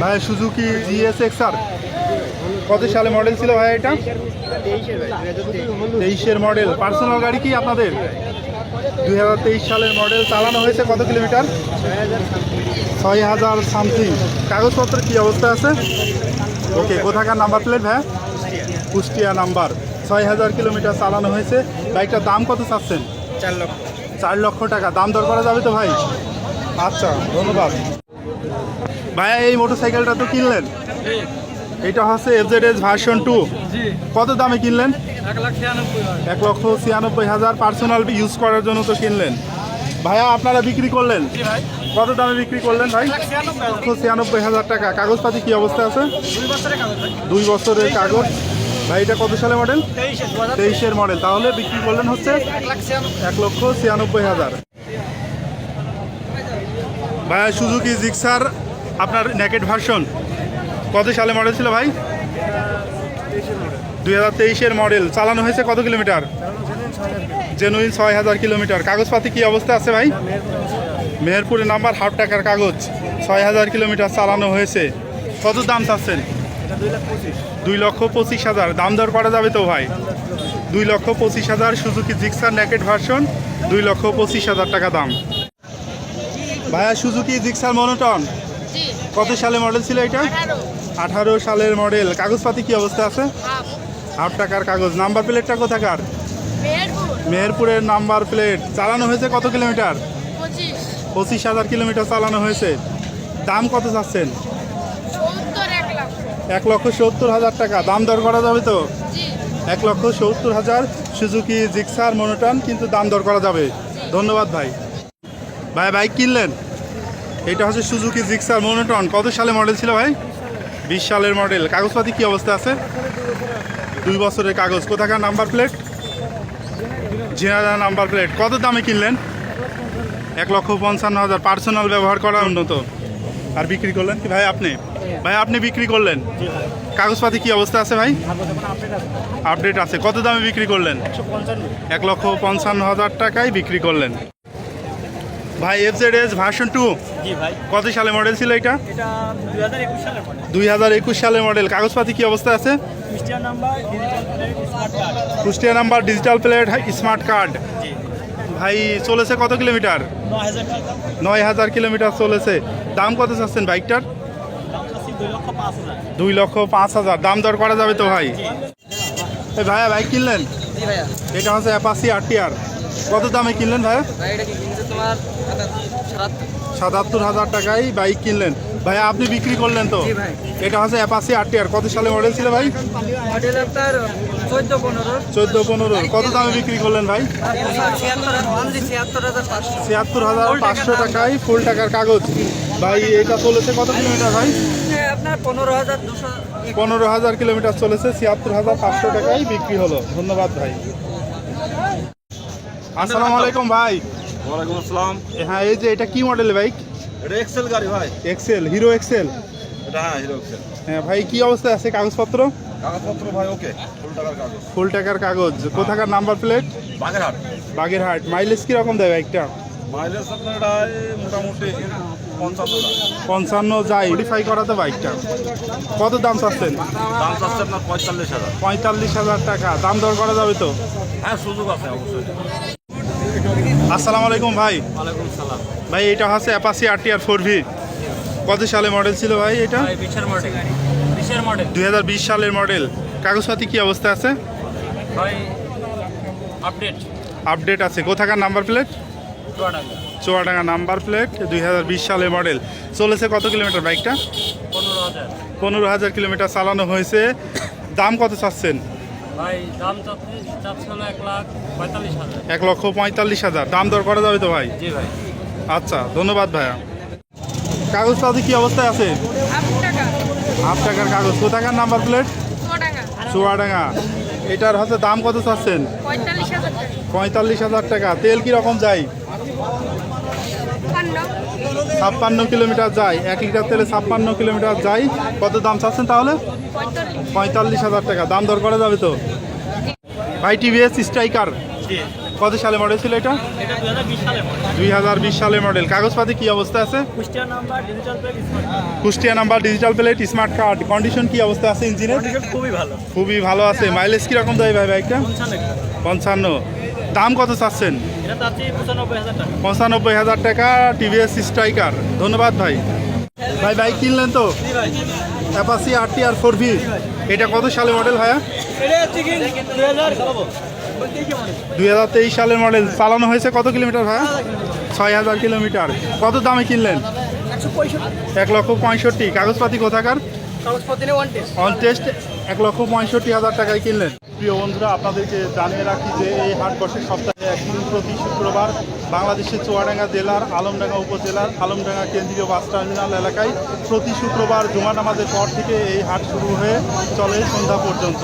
ভাই Suzuki GS XR কত সালে মডেল ছিল ভাই এটা? তেইশের মডেল পার্সোনাল গাড়ি কি আপনাদের? দুই হাজার তেইশ সালের মডেল চালানো হয়েছে কত কিলোমিটার? ছয় হাজার সামথিং কাগজপত্র কী অবস্থা আছে? ওকে কোথাকার নাম্বার প্লেট ভাই? কুষ্টিয়া নাম্বার ছয় হাজার কিলোমিটার চালানো হয়েছে। বাইকটার দাম কত চাচ্ছেন? চার লক্ষ। চার লক্ষ টাকা। দাম দর করা যাবে তো ভাই? আচ্ছা ধন্যবাদ। ভাইয়া এই মোটরসাইকেলটা তো কিনলেন? এটা হচ্ছে এফজেড এস ভার্সন টু কত দামে কিনলেন? এক লক্ষ ছিয়ানব্বই হাজার পার্সোনাল ইউজ করার জন্য তো কিনলেন। ভাইয়া আপনারা বিক্রি করলেন? কত দামে বিক্রি করলেন ভাই? ছিয়ানব্বই হাজার। টাকা। কাগজপাতি কি অবস্থা আছে? দুই বছরের কাগজ ভাই। এটা কত সালে মডেল তেইশের মডেল তাহলে বিক্রি করলেন হচ্ছে এক এক লক্ষ ছিয়ানব্বই হাজার। ভাইয়া সুজুকি জিক্সার আপনার নেকেট ভার্সন কত সালে মডেল ছিল ভাই? দুই হাজার তেইশের মডেল চালানো হয়েছে কত কিলোমিটার? জেনুইন ছয় হাজার কিলোমিটার। কাগজপাতি কি অবস্থা আছে ভাই? মেহেরপুরের নাম্বার, হাফ টাকার কাগজ। ছয় হাজার কিলোমিটার চালানো হয়েছে। কত দাম চাচ্ছেন? দুই লক্ষ পঁচিশ হাজার। দাম দর করা যাবে তো ভাই? দুই লক্ষ পঁচিশ হাজার সুজুকি জিক্সার নেকেট ভার্সন দুই লক্ষ পঁচিশ হাজার টাকা দাম। ভাইয়া সুজুকি জিক্সার মনোটন কত সালে মডেল ছিল এটা? আঠারো। সালের মডেল কাগজপাতি কি অবস্থা আছে? হাফ। টাকার কাগজ। নাম্বার প্লেটটা কোথাকার? মেহেরপুরের নাম্বার প্লেট চালানো হয়েছে কত কিলোমিটার? পঁচিশ। পঁচিশ হাজার কিলোমিটার চালানো হয়েছে। দাম কত চাচ্ছেন? এক লক্ষ সত্তর হাজার টাকা। দাম দর করা যাবে তো? এক লক্ষ সত্তর হাজার সুজুকি জিক্সার মনোটন কিন্তু দাম দর করা যাবে। ধন্যবাদ ভাই। ভাই বাইক কিনলেন? এটা হচ্ছে সুজুকি জিক্সার মনোটন কত সালে মডেল ছিল ভাই? বিশ সালের মডেল কাগজপাতি কি অবস্থা আছে? দুই বছরের কাগজ। কোথাকার number plate Jhenaidah number plate কত দামে কিনলেন? এক লক্ষ পঞ্চান্ন হাজার। পার্সোনাল ব্যবহার করা উন্নত। আর বিক্রি করলেন কি ভাই আপনি? ভাই, আপনি বিক্রি করলেন? কাগজপাতি কি অবস্থা আছে ভাই? আপডেট আছে। কত দামে বিক্রি করলেন? এক লক্ষ পঞ্চান্ন হাজার টাকায় বিক্রি করলেন। ভাই এফজেড এস ভার্সন টু কত সালে মডেল ছিল এটা? দুই হাজার একুশ সালের মডেল কাগজপাতি কি অবস্থা আছে? Kushtia number digital plate smart card ভাই চলেছে কত কিলোমিটার? নয় হাজার কিলোমিটার চলেছে। দাম কত চাচ্ছেন বাইকটার? দুই লক্ষ পাঁচ হাজার। দাম দর করা যাবে তো ভাই? ভাইয়া বাইক কিনলেন? এটা হচ্ছে অ্যাপাসি আর কত দামে কিনলেন ভাই সাতাত্তর হাজার টাকায় বাইক কিনলেন। ভাইয়া আপনি বিক্রি করলেন তো? এটা হচ্ছে অ্যাপাসি আর কত সালে মডেল ছিল ভাই? চোদ্দ পনেরো। কত দামে বিক্রি করলেন ভাই? ছিয়াত্তর হাজার পাঁচশো। ছিয়াত্তর হাজার পাঁচশো টাকায় ফুল টাকার কাগজ। ভাই এটা চলেছে কত কিলোমিটার ভাই? পনেরো হাজার পনেরো হাজার কিলোমিটার চলেছে। ছিয়াত্তর হাজার পাঁচশো টাকায় বিক্রি হলো। ধন্যবাদ ভাই। আসসালামু আলাইকুম ভাই। ওয়ালাইকুম আসসালাম। হ্যাঁ এই যে এটা কি মডেল বাইক এটা এক্সেল গাড়ি ভাই। এক্সেল হিরো এক্সেল এটা হ্যাঁ হিরো এক্সেল হ্যাঁ ভাই কি অবস্থায় আছে কাগজপত্র? কাগজপত্র ভাই ওকে। ফুল টাকার কাগজ। ফুল টাকার কাগজ। কোথাকার number plate Bagerhat. Bagerhat. Mileage কীরকম দেয় বাইকটা মাইলেজ আপনার মোটামুটি পঞ্চান্ন যায় মডিফাই করা তো বাইকটা। কত দাম চাচ্ছেন? দাম চাচ্ছে আপনার পঁয়তাল্লিশ হাজার। পঁয়তাল্লিশ হাজার টাকা। দাম দর করা যাবে তো? হ্যাঁ সুযোগ আছে অবশ্যই। আসসালামু আলাইকুম ভাই। ওয়ালাইকুম সালাম। ভাই এটা হচ্ছে অ্যাপাসি আর টি আর ফোর ভি কত সালে মডেল ছিল ভাই এটা? বিশের মডেল বিশের মডেল দুই হাজার বিশ সালের মডেল কাগজপাতি কি অবস্থা আছে? ভাই আপডেট আপডেট আছে। কোথাকার number plate Chuadanga. Chuadanga number plate দুই হাজার বিশ সালের মডেল চলেছে কত কিলোমিটার বাইকটা পনেরো হাজার। পনেরো হাজার কিলোমিটার চালানো হয়েছে। দাম কত চাচ্ছেন? ভাই দাম এক লাখ পঁয়তাল্লিশ হাজার। এক লক্ষ পঁয়তাল্লিশ হাজার। দাম দর করা যাবে তো ভাই? জি ভাই। আচ্ছা ধন্যবাদ ভাইয়া। কাগজপাতি কি অবস্থায় আছে? হাফ টাকার কাগজ। কোথাকার নাম্বার প্লেট? চুয়াডাঙ্গা। এটার হচ্ছে দাম কত চাচ্ছেন? পঁয়তাল্লিশ হাজার টাকা। তেল কি রকম যায়? ছাপ্পান্ন কিলোমিটার যায় এক লিটার তেলে ছাপ্পান্ন কিলোমিটার যায় কত দাম চাচ্ছেন তাহলে? পঁয়তাল্লিশ। হাজার টাকা দাম দর করা যাবে তো? ভাই টিভিএস স্ট্রাইকার কত সালে মডেল ছিল এটা? দুই হাজার বিশ সালে মডেল কাগজপাতি কি অবস্থা আছে? Kushtia number digital plate Kushtia number digital plate smart card condition কি অবস্থা আছে ইঞ্জিনের খুবই ভালো। খুবই ভালো আছে মাইলেজ কীরকম দেয় ভাই বাইকটা পঞ্চান্ন পঞ্চান্ন। দাম কত চাচ্ছেন? পঁচানব্বই হাজার টাকা। TVS Striker. ধন্যবাদ ভাই। ভাই বাইক কিনলেন তো? অ্যাপাসি আর টি আর ফোর ভি এটা কত সালে মডেল ভাইয়া? দুই হাজার তেইশ সালের মডেল চালানো হয়েছে কত কিলোমিটার ভাইয়া? ছয় হাজার কিলোমিটার। কত দামে কিনলেন? এক লক্ষ পঁয়ষট্টি। কাগজপাতি কোথাকার? অন টেস্ট এক লক্ষ পঁয়ষট্টি হাজার টাকায় কিনলেন। প্রিয় বন্ধুরা, আপনাদেরকে জানিয়ে রাখি যে এই হাট বসে সপ্তাহে একদিন প্রতি শুক্রবার বাংলাদেশের চুয়াডাঙ্গা জেলার, আলমডাঙ্গা উপজেলার, আলমডাঙ্গা কেন্দ্রীয় বাস টার্মিনাল এলাকায় প্রতি শুক্রবার জুমা নামাজের পর থেকে এই হাট শুরু হয়ে চলে সন্ধ্যা পর্যন্ত।